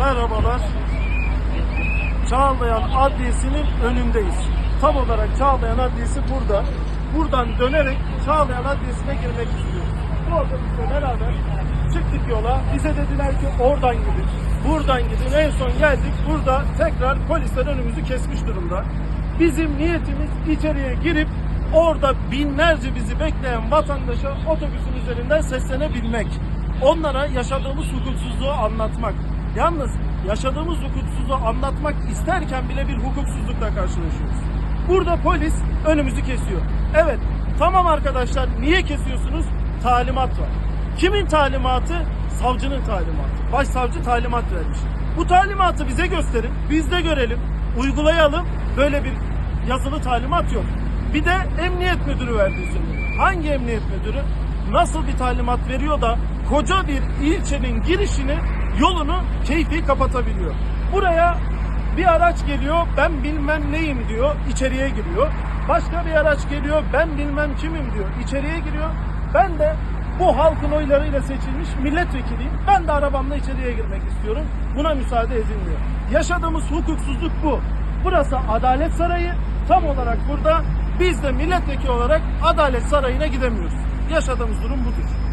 Merhabalar. Çağlayan Adliyesi'nin önündeyiz. Tam olarak Çağlayan Adliyesi burada. Buradan dönerek Çağlayan Adliyesi'ne girmek istiyoruz. Orada bizle beraber çıktık yola. Bize dediler ki oradan gidin. Buradan gidin. En son geldik. Burada tekrar polisler önümüzü kesmiş durumda. Bizim niyetimiz içeriye girip orada binlerce bizi bekleyen vatandaşa otobüsün üzerinden seslenebilmek. Onlara yaşadığımız hukuksuzluğu anlatmak. Yalnız yaşadığımız hukuksuzluğu anlatmak isterken bile bir hukuksuzlukla karşılaşıyoruz. Burada polis önümüzü kesiyor. Evet, tamam arkadaşlar niye kesiyorsunuz? Talimat var. Kimin talimatı? Savcının talimatı. Başsavcı talimat vermiş. Bu talimatı bize gösterin, biz de görelim, uygulayalım. Böyle bir yazılı talimat yok. Bir de emniyet müdürü verdiği söyleniyor. Hangi emniyet müdürü? Nasıl bir talimat veriyor da koca bir ilçenin girişini, yolunu keyfi kapatabiliyor. Buraya bir araç geliyor, ben bilmem neyim diyor, içeriye giriyor. Başka bir araç geliyor, ben bilmem kimim diyor, içeriye giriyor. Ben de bu halkın oylarıyla seçilmiş milletvekiliyim. Ben de arabamla içeriye girmek istiyorum. Buna müsaade edilmiyor. Yaşadığımız hukuksuzluk bu. Burası Adalet Sarayı. Tam olarak burada biz de milletvekili olarak Adalet Sarayı'na gidemiyoruz. Yaşadığımız durum budur.